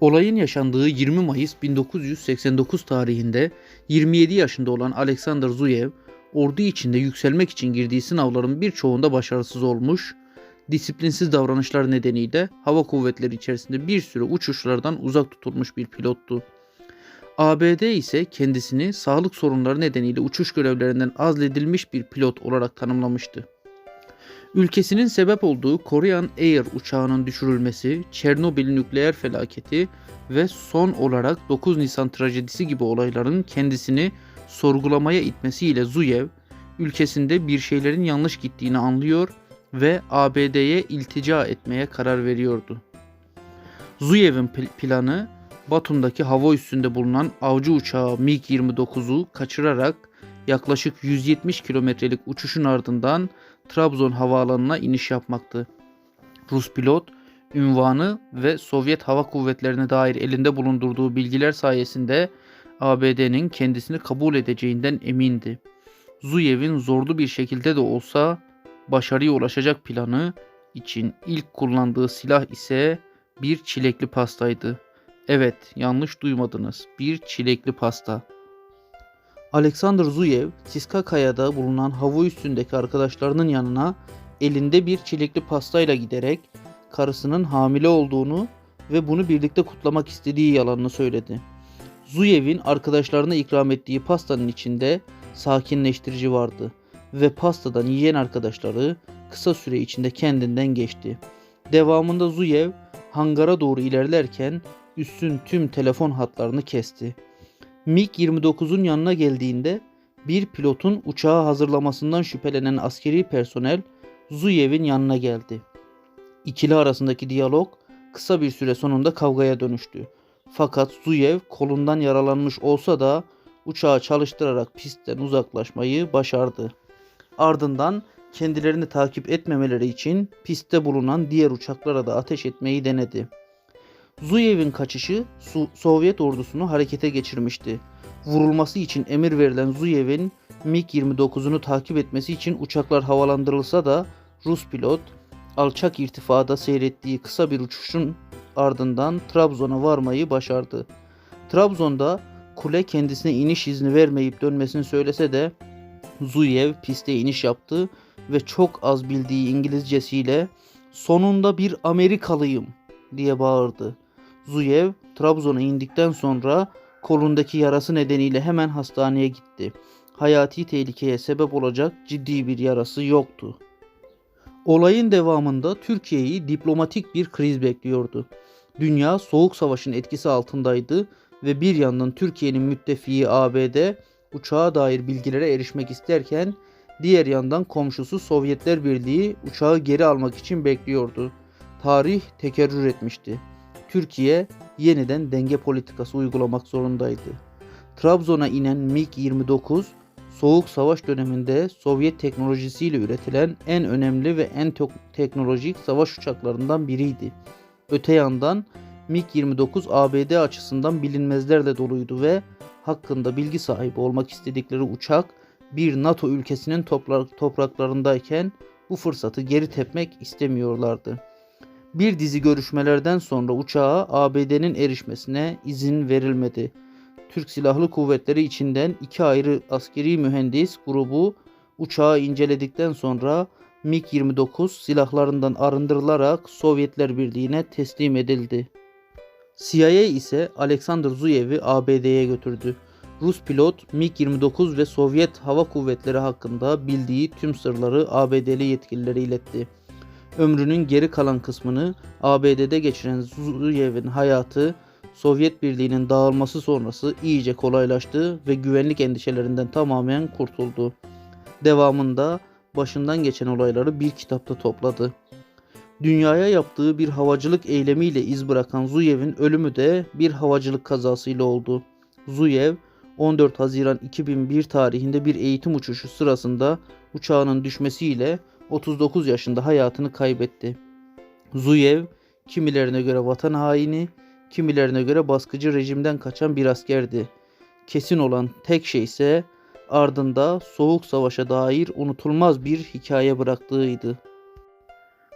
Olayın yaşandığı 20 Mayıs 1989 tarihinde 27 yaşında olan Alexander Zuyev, ordu içinde yükselmek için girdiği sınavların birçoğunda başarısız olmuş, disiplinsiz davranışlar nedeniyle hava kuvvetleri içerisinde bir süre uçuşlardan uzak tutulmuş bir pilottu. ABD ise kendisini sağlık sorunları nedeniyle uçuş görevlerinden azledilmiş bir pilot olarak tanımlamıştı. Ülkesinin sebep olduğu Korean Air uçağının düşürülmesi, Çernobil nükleer felaketi ve son olarak 9 Nisan trajedisi gibi olayların kendisini sorgulamaya itmesiyle Zuyev, ülkesinde bir şeylerin yanlış gittiğini anlıyor ve ABD'ye iltica etmeye karar veriyordu. Zuyev'in pl- planı Batum'daki hava üssünde bulunan avcı uçağı MiG-29'u kaçırarak yaklaşık 170 kilometrelik uçuşun ardından Trabzon havaalanına iniş yapmaktı. Rus pilot ünvanı ve Sovyet Hava Kuvvetleri'ne dair elinde bulundurduğu bilgiler sayesinde ABD'nin kendisini kabul edeceğinden emindi. Zuyev'in zorlu bir şekilde de olsa başarıya ulaşacak planı için ilk kullandığı silah ise bir çilekli pastaydı. Evet, yanlış duymadınız. Bir çilekli pasta. Alexander Zuyev, Siskakaya'da bulunan hava üstündeki arkadaşlarının yanına elinde bir çilekli pastayla giderek karısının hamile olduğunu ve bunu birlikte kutlamak istediği yalanını söyledi. Zuyev'in arkadaşlarına ikram ettiği pastanın içinde sakinleştirici vardı ve pastadan yiyen arkadaşları kısa süre içinde kendinden geçti. Devamında Zuyev hangara doğru ilerlerken üssün tüm telefon hatlarını kesti. MiG-29'un yanına geldiğinde bir pilotun uçağı hazırlamasından şüphelenen askeri personel Zuyev'in yanına geldi. İkili arasındaki diyalog kısa bir süre sonunda kavgaya dönüştü. Fakat Zuyev kolundan yaralanmış olsa da uçağı çalıştırarak pistten uzaklaşmayı başardı. Ardından kendilerini takip etmemeleri için pistte bulunan diğer uçaklara da ateş etmeyi denedi. Zuyev'in kaçışı Su- Sovyet ordusunu harekete geçirmişti. Vurulması için emir verilen Zuyev'in MiG-29'unu takip etmesi için uçaklar havalandırılsa da Rus pilot alçak irtifada seyrettiği kısa bir uçuşun ardından Trabzon'a varmayı başardı. Trabzon'da kule kendisine iniş izni vermeyip dönmesini söylese de Zuyev piste iniş yaptı ve çok az bildiği İngilizcesiyle sonunda bir Amerikalıyım diye bağırdı. Zuyev Trabzon'a indikten sonra kolundaki yarası nedeniyle hemen hastaneye gitti. Hayati tehlikeye sebep olacak ciddi bir yarası yoktu. Olayın devamında Türkiye'yi diplomatik bir kriz bekliyordu. Dünya soğuk savaşın etkisi altındaydı ve bir yandan Türkiye'nin müttefiği ABD uçağa dair bilgilere erişmek isterken diğer yandan komşusu Sovyetler Birliği uçağı geri almak için bekliyordu. Tarih tekerrür etmişti. Türkiye yeniden denge politikası uygulamak zorundaydı. Trabzon'a inen MiG-29 Soğuk Savaş döneminde Sovyet teknolojisiyle üretilen en önemli ve en tek- teknolojik savaş uçaklarından biriydi. Öte yandan MiG-29 ABD açısından bilinmezlerle doluydu ve hakkında bilgi sahibi olmak istedikleri uçak bir NATO ülkesinin toprak- topraklarındayken bu fırsatı geri tepmek istemiyorlardı. Bir dizi görüşmelerden sonra uçağa ABD'nin erişmesine izin verilmedi. Türk Silahlı Kuvvetleri içinden iki ayrı askeri mühendis grubu uçağı inceledikten sonra MiG-29 silahlarından arındırılarak Sovyetler Birliği'ne teslim edildi. CIA ise Alexander Zuyev'i ABD'ye götürdü. Rus pilot MiG-29 ve Sovyet Hava Kuvvetleri hakkında bildiği tüm sırları ABD'li yetkililere iletti. Ömrünün geri kalan kısmını ABD'de geçiren Zuyev'in hayatı Sovyet Birliği'nin dağılması sonrası iyice kolaylaştı ve güvenlik endişelerinden tamamen kurtuldu. Devamında başından geçen olayları bir kitapta topladı. Dünyaya yaptığı bir havacılık eylemiyle iz bırakan Zuyev'in ölümü de bir havacılık kazasıyla oldu. Zuyev 14 Haziran 2001 tarihinde bir eğitim uçuşu sırasında uçağının düşmesiyle 39 yaşında hayatını kaybetti. Zuyev kimilerine göre vatan haini, kimilerine göre baskıcı rejimden kaçan bir askerdi. Kesin olan tek şey ise ardında Soğuk Savaş'a dair unutulmaz bir hikaye bıraktığıydı.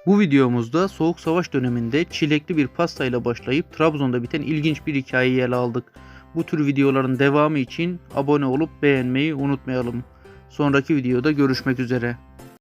Bu videomuzda Soğuk Savaş döneminde çilekli bir pastayla başlayıp Trabzon'da biten ilginç bir hikayeyi ele aldık. Bu tür videoların devamı için abone olup beğenmeyi unutmayalım. Sonraki videoda görüşmek üzere.